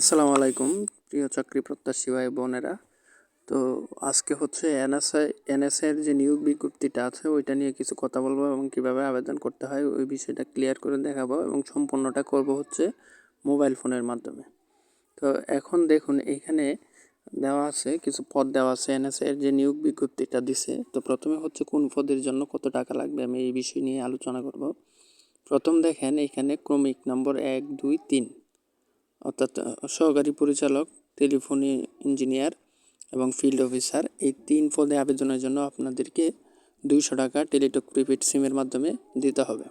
আসসালামু আলাইকুম, প্রিয় চাকরি প্রত্যাশী ভাই বোনেরা। তো আজকে হচ্ছে এনএসআই, এনএসআইয়ের যে নিয়োগ বিজ্ঞপ্তিটা আছে, ওইটা নিয়ে কিছু কথা বলব এবং কীভাবে আবেদন করতে হয়, ওই বিষয়টা ক্লিয়ার করে দেখাবো এবং সম্পূর্ণটা করব হচ্ছে মোবাইল ফোনের মাধ্যমে। তো এখন দেখুন, এখানে দেওয়া আছে, কিছু পদ দেওয়া আছে, এনএসআইয়ের যে নিয়োগ বিজ্ঞপ্তিটা দিছে। তো প্রথমে হচ্ছে কোন পদের জন্য কত টাকা লাগবে, আমি এই বিষয় নিয়ে আলোচনা করব। প্রথম দেখেন, এখানে ক্রমিক নম্বর এক, দুই, তিন। অর্থাৎ সহকারী পরিচালক, টেলিফোনি ইঞ্জিনিয়ার এবং ফিল্ড অফিসার, এই তিন পদে আবেদনের জন্য আপনাদেরকে দুইশো টাকা টেলিটক প্রিপেড সিমের মাধ্যমে দিতে হবে।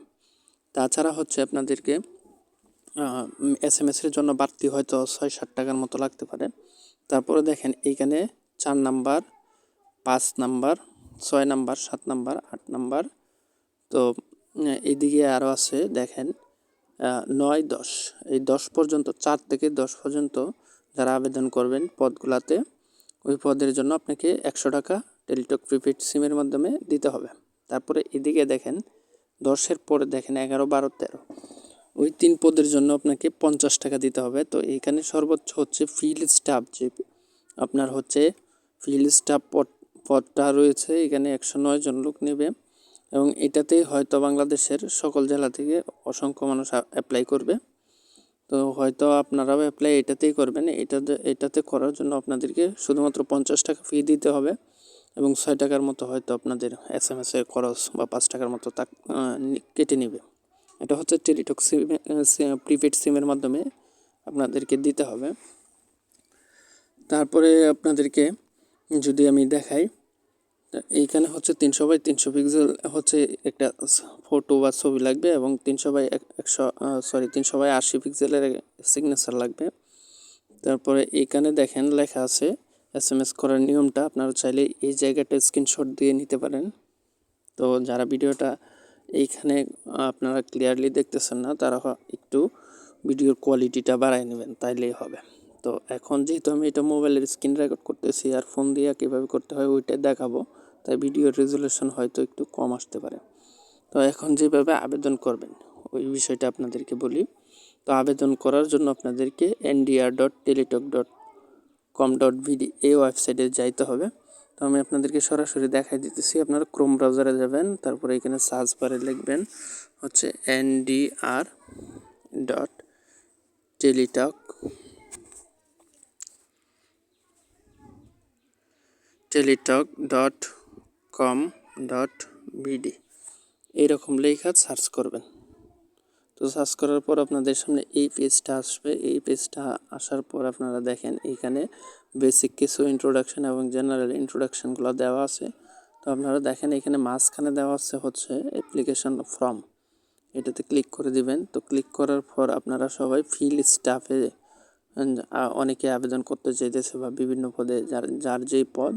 তাছাড়া হচ্ছে আপনাদেরকে এস এম এসের জন্য বাড়তি হয়তো ছয় ষাট টাকার মতো লাগতে পারে। তারপরে দেখেন, এইখানে চার নাম্বার, পাঁচ নাম্বার, ছয় নাম্বার, সাত নাম্বার, আট নাম্বার, তো এইদিকে আরও আছে, দেখেন নয় দশ। এই দশ পর্যন্ত, চার থেকে দশ পর্যন্ত যারা আবেদন করবেন পদগুলাতে, ওই পদের জন্য আপনাকে একশো টাকা টেলিটক প্রিপেড সিমের মাধ্যমে দিতে হবে। তারপরে এদিকে দেখেন, দশের পরে দেখেন এগারো, বারো, তেরো। ওই তিন পদের জন্য আপনাকে পঞ্চাশ টাকা দিতে হবে। তো এইখানে সর্বোচ্চ হচ্ছে ফিল্ড স্টাফ যে আপনার হচ্ছে ফিল্ড স্টাফ পদ, পদটা রয়েছে, এখানে একশো নয় জন লোক নেবে। এবং এটাতে হয়তো বাংলাদেশের সকল জেলা থেকে অসংখ্য মানুষ অ্যাপ্লাই করবে। তো হয়তো আপনারাও অ্যাপ্লাই এটাতেই করবেন। এটাতে এটাতে করার জন্য আপনাদেরকে শুধুমাত্র পঞ্চাশ টাকা ফি দিতে হবে এবং ছয় টাকার মতো হয়তো আপনাদের এস এম এসের খরচ বা পাঁচ টাকার মতো তা কেটে নেবে। এটা হচ্ছে টেলিটক সিম প্রিপেড সিমের মাধ্যমে আপনাদেরকে দিতে হবে। তারপরে আপনাদেরকে যদি আমি দেখাই এইখানে হচ্ছে তিনশো বাই তিনশো পিক্সেল হচ্ছে একটা ফটো বা ছবি লাগবে এবং তিনশো বাই একশো সরি তিনশো বাই আশি পিক্সেলের সিগনেচার লাগবে। তারপরে এইখানে দেখেন লেখা আছে এস এম এস করার নিয়মটা আপনারা চাইলে এই জায়গাটা স্ক্রিনশট দিয়ে নিতে পারেন। তো যারা ভিডিওটা এইখানে আপনারা ক্লিয়ারলি দেখতেছেন না, তারা একটু ভিডিওর কোয়ালিটিটা বাড়াই নেবেন, তাইলেই হবে। তো এখন যেহেতু আমি এটা মোবাইলের স্ক্রিন রেকর্ড করতেছি, আর ফোন দিয়ে কীভাবে করতে হয়, ওইটা দেখাবো। তাই ভিডিও রেজুলেশন হয়তো একটু কম আসতে পারে। তো এখন যেভাবে আবেদন করবেন, ওই বিষয়টা আপনাদেরকে বলি। তো আবেদন করার জন্য আপনাদেরকে NDR dot Teletalk dot com dot BD এই ওয়েবসাইটে যাইতে হবে। তো আমি আপনাদেরকে সরাসরি দেখাই দিতেছি, আপনারা ক্রোম ব্রাউজারে যাবেন, তারপরে এখানে সার্চ বারে লিখবেন হচ্ছে NDR dot Teletalk Teletalk dot com dot BD এইরকম লেখা সার্চ করবেন। তো সার্চ করার পর আপনাদের সামনে এই পেজটা আসবে। এই পেজটা আসার পর আপনারা দেখেন এইখানে বেসিক কিছু ইন্ট্রোডাকশন এবং জেনারেল ইন্ট্রোডাকশানগুলো দেওয়া আছে। তো আপনারা দেখেন এখানে মাঝখানে দেওয়া আছে হচ্ছে অ্যাপ্লিকেশন ফর্ম এটাতে ক্লিক করে দিবেন। তো ক্লিক করার পর আপনারা সবাই ফিল স্টাফে অনেকে আবেদন করতে চাইতেছে বা বিভিন্ন পদে যার যার যেই পদ,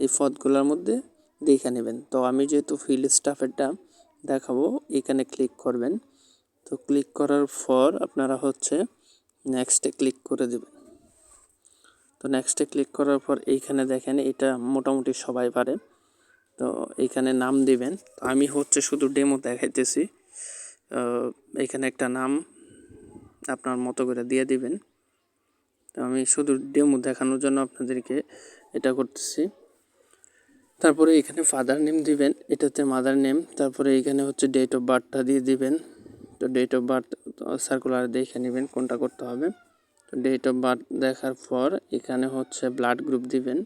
এই পদগুলোর মধ্যে দেখে নেবেন। তো আমি যেহেতু ফিল্ড স্টাফেরটা দেখাবো, এখানে ক্লিক করবেন। তো ক্লিক করার পর আপনারা হচ্ছে নেক্সটে ক্লিক করে দেবেন। তো নেক্সটে ক্লিক করার পর এইখানে দেখেন এটা মোটামুটি সবাই পারে। তো এইখানে নাম দিবেন। তো আমি হচ্ছে শুধু ডেমো দেখাইতেছি। এখানে একটা নাম আপনার মতো করে দিয়ে দিবেন। তো আমি শুধু ডেমো দেখানোর জন্য আপনাদেরকে এটা করতেছি। তারপরে এখানে ফাদার নেম দিবেন, এটাতে মাদার নেম তারপরে এখানে হচ্ছে ডেট অফ বার্থটা দিয়ে দিবেন। তো ডেট অফ বার্থ সার্কুলার দেখে নেবেন কোনটা করতে হবে। তো ডেট অফ বার্থ দেখার পর এখানে হচ্ছে ব্লাড গ্রুপ দিবেন।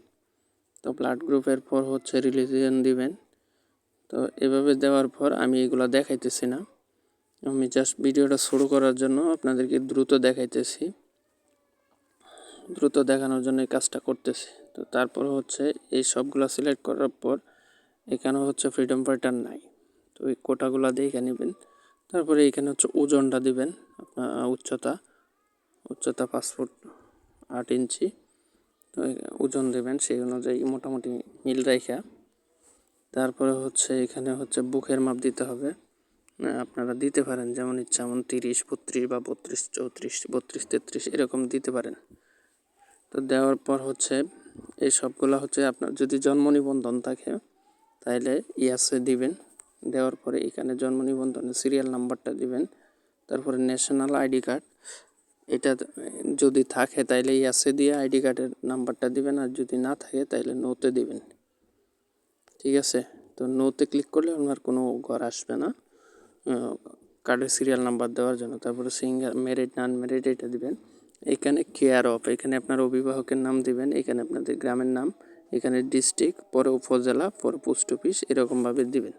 তো ব্লাড গ্রুপের পর হচ্ছে রিলিজিয়ন দিবেন। তো এভাবে দেওয়ার পর আমি এগুলো দেখাইতেছি না। আমি জাস্ট ভিডিওটা শুরু করার জন্য আপনাদেরকে দ্রুত দেখাইতেছি। দ্রুত দেখানোর জন্য এই কাজটা করতেছি। তো তারপর হচ্ছে এই সবগুলো সিলেক্ট করার পর এখানে হচ্ছে ফ্রিডম ফাইটার নাই। তো এই কোটাগুলো দেখে নেবেন। তারপরে এখানে হচ্ছে ওজনটা দিবেন, আপনার উচ্চতা। উচ্চতা পাসপোর্ট আট ইঞ্চি। তো ওজন দেবেন সেই অনুযায়ী মোটামুটি মিল রেখা তারপরে হচ্ছে এখানে হচ্ছে বুকের মাপ দিতে হবে। আপনারা দিতে পারেন, যেমন ইচ্ছা যেমন তিরিশ, বত্রিশ বা বত্রিশ, চৌত্রিশ, বত্রিশ, তেত্রিশ, এরকম দিতে পারেন। তো দেওয়ার পর হচ্ছে এই সবগুলো হচ্ছে আপনার যদি জন্ম নিবন্ধন থাকে তাহলে ইয়াসে দিবেন। দেওয়ার পরে এখানে জন্ম নিবন্ধনের সিরিয়াল নাম্বারটা দিবেন। তারপরে ন্যাশনাল আইডি কার্ড এটা যদি থাকে, তাইলে ইয়াসে দিয়ে আইডি কার্ডের নাম্বারটা দিবেন। আর যদি না থাকে, তাইলে নোতে দিবেন। ঠিক আছে? তো নোতে ক্লিক করলে আপনার কোনো ঘর আসবে না। কার্ডের সিরিয়াল নাম্বার দেওয়ার জন্য। তারপরে সিঙ্গার মেরিট নান মেরিট এটা দিবেন। এখানে কেয়ার অফ এখানে আপনার অভিভাবকের নাম দিবেন, এখানে আপনাদের গ্রামের নাম, এখানে ডিস্ট্রিক্ট পরে উপজেলা, পরে পোস্ট অফিস এরকমভাবে দিবেন।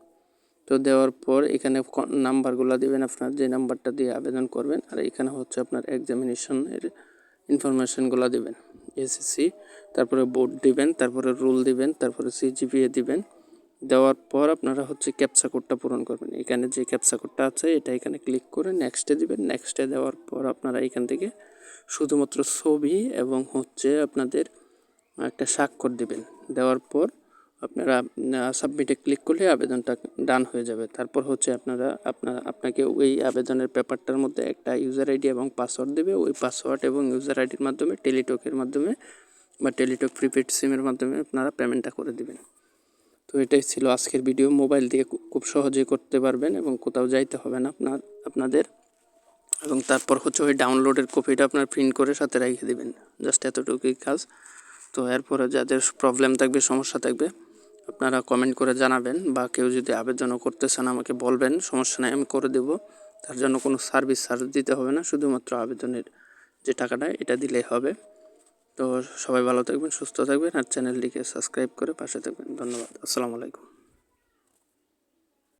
তো দেওয়ার পর এখানে নাম্বারগুলো দিবেন আপনার, যে নাম্বারটা দিয়ে আবেদন করবেন, আর এখানে হচ্ছে আপনার এক্সামিনেশনের ইনফরমেশনগুলো দিবেন। এসএসসি তারপরে বোর্ড দিবেন, তারপরে রুল দিবেন, তারপরে সিজিপিএ দিবেন। দেওয়ার পর আপনারা হচ্ছে ক্যাপচা কোডটা পূরণ করবেন। এখানে যে ক্যাপচা কোডটা আছে, এটা এখানে ক্লিক করে নেক্সটে দিবেন। নেক্সটে দেওয়ার পর আপনারা এখান থেকে শুধুমাত্র ছবি এবং হচ্ছে আপনাদের একটা স্বাক্ষর দিবেন। দেওয়ার পর আপনারা সাবমিটে ক্লিক করলে আবেদনটা ডান হয়ে যাবে। তারপর হচ্ছে আপনারা, আপনার, আপনাকে ওই আবেদনের পেপারটার মধ্যে একটা ইউজার আইডি এবং পাসওয়ার্ড দেবে। ওই পাসওয়ার্ড এবং ইউজার আইডির মাধ্যমে টেলিটকের মাধ্যমে বা টেলিটক প্রিপেড সিমের মাধ্যমে আপনারা পেমেন্টটা করে দিবেন। তো এটাই ছিল আজকের ভিডিও মোবাইল দিয়ে খুব সহজেই করতে পারবেন এবং কোথাও যাইতে হবে না। আপনার, আপনাদের এবং তারপর হচ্ছে ওই ডাউনলোডের কপিটা আপনার প্রিন্ট করে সাথে রেখে দেবেন। জাস্ট এতটুকুই কাজ। তো এরপরে যাদের প্রবলেম থাকবে, সমস্যা থাকবে, আপনারা কমেন্ট করে জানাবেন বা কেউ যদি আবেদনও করতে চান, আমাকে বলবেন, সমস্যা নাই, আমি করে দেব। তার জন্য কোনো সার্ভিস চার্জ দিতে হবে না, শুধুমাত্র আবেদনের যে টাকাটা, এটা দিলেই হবে। তো সবাই ভালো থাকবেন, সুস্থ থাকবেন, আর চ্যানেলটিকে সাবস্ক্রাইব করে পাশে থাকবেন। ধন্যবাদ। আসসালামু আলাইকুম।